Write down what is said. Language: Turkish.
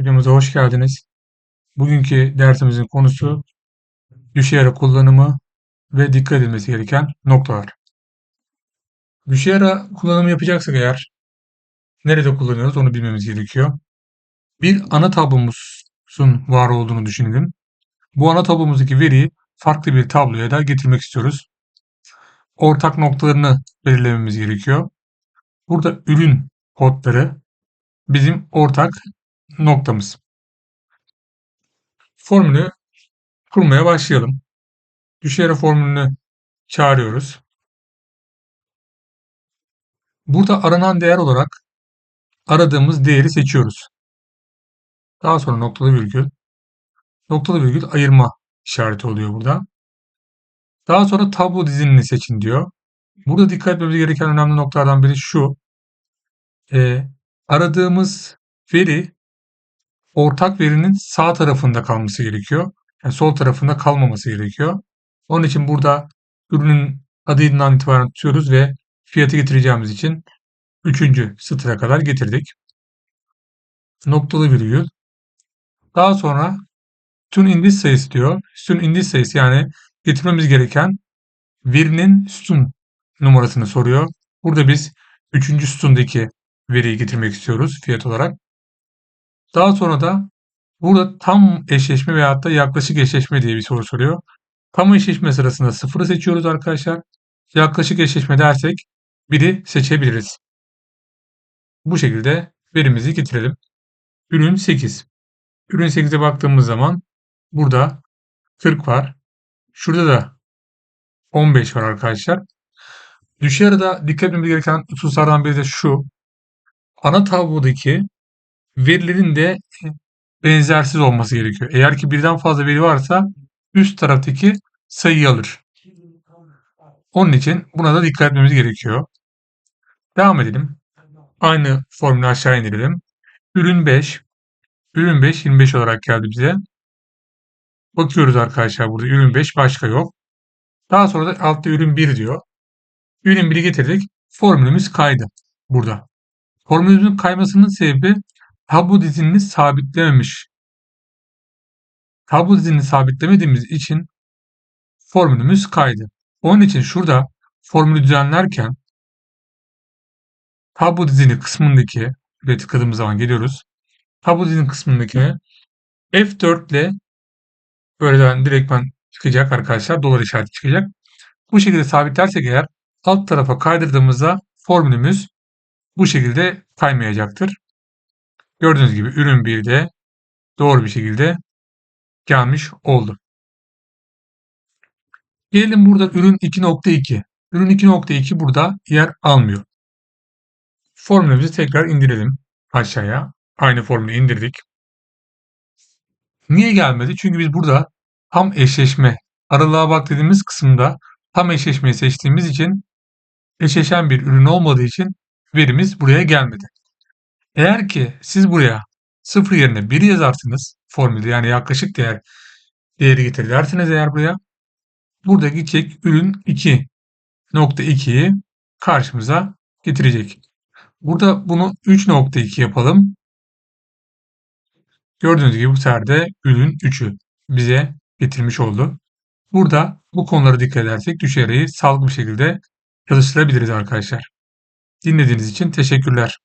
Videomuza hoş geldiniz. Bugünkü dersimizin konusu düşey kullanımı ve dikkat edilmesi gereken noktalar. Düşey kullanımı yapacaksak eğer nerede kullanıyoruz onu bilmemiz gerekiyor. Bir ana tablomuzun var olduğunu düşünelim. Bu ana tablomuzdaki veriyi farklı bir tabloya da getirmek istiyoruz. Ortak noktalarını belirlememiz gerekiyor. Burada ürün kodları bizim ortak noktamız. Formülü kurmaya başlayalım. Düşey formülünü çağırıyoruz. Burada aranan değer olarak aradığımız değeri seçiyoruz. Daha sonra noktalı virgül. Noktalı virgül ayırma işareti oluyor burada. Daha sonra tablo dizinini seçin diyor. Burada dikkat etmemiz gereken önemli noktalardan biri şu. E, aradığımız veri ortak verinin sağ tarafında kalması gerekiyor. Yani sol tarafında kalmaması gerekiyor. Onun için burada ürünün adından itibaren tutuyoruz ve fiyatı getireceğimiz için üçüncü sıtıra kadar getirdik. Noktalı virgül. Daha sonra sütun indiz sayısı diyor. Sütun indiz sayısı yani getirmemiz gereken verinin sütun numarasını soruyor. Burada biz üçüncü sütundaki veriyi getirmek istiyoruz fiyat olarak. Daha sonra da burada tam eşleşme veyahut da yaklaşık eşleşme diye bir soru soruyor. Tam eşleşme sırasında sıfırı seçiyoruz arkadaşlar. Yaklaşık eşleşme dersek biri seçebiliriz. Bu şekilde verimizi getirelim. Ürün 8. Ürün 8'e baktığımız zaman burada 40 var. Şurada da 15 var arkadaşlar. Düşey arada dikkat etmemiz gereken hususlardan biri de şu. Ana tablodaki verilerin de benzersiz olması gerekiyor. Eğer ki birden fazla veri varsa üst taraftaki sayıyı alır. Onun için buna da dikkat etmemiz gerekiyor. Devam edelim. Aynı formülü aşağı indirelim. Ürün 5. Ürün 5 25 olarak geldi bize. Bakıyoruz arkadaşlar burada ürün 5 başka yok. Daha sonra da altta ürün 1 diyor. Ürün 1'i getirdik. Formülümüz kaydı burada. Formülümüzün kaymasının sebebi tablo dizinini sabitlememiş. Tablo dizinini sabitlemediğimiz için formülümüz kaydı. Onun için şurada formülü düzenlerken tablo dizini kısmındaki ve tıkladığımız zaman geliyoruz. Tablo dizini kısmındaki F4 ile böyleden direktmen çıkacak arkadaşlar. Dolar işareti çıkacak. Bu şekilde sabitlersek eğer alt tarafa kaydırdığımızda formülümüz bu şekilde kaymayacaktır. Gördüğünüz gibi ürün 1'de doğru bir şekilde gelmiş oldu. Gelelim burada ürün 2.2. Ürün 2.2 burada yer almıyor. Formülümüzü tekrar indirelim aşağıya. Aynı formülü indirdik. Niye gelmedi? Çünkü biz burada tam eşleşme, aralığa bak dediğimiz kısımda tam eşleşmeyi seçtiğimiz için eşleşen bir ürün olmadığı için verimiz buraya gelmedi. Eğer ki siz buraya 0 yerine 1 yazarsınız formülde yani yaklaşık değer değeri getirersiniz eğer buraya burada gidecek ürün 2.2'yi karşımıza getirecek. Burada bunu 3.2 yapalım. Gördüğünüz gibi bu seferde ürün 3'ü bize getirmiş oldu. Burada bu konulara dikkat edersek düşereyi sağlıklı bir şekilde çalıştırabiliriz arkadaşlar. Dinlediğiniz için teşekkürler.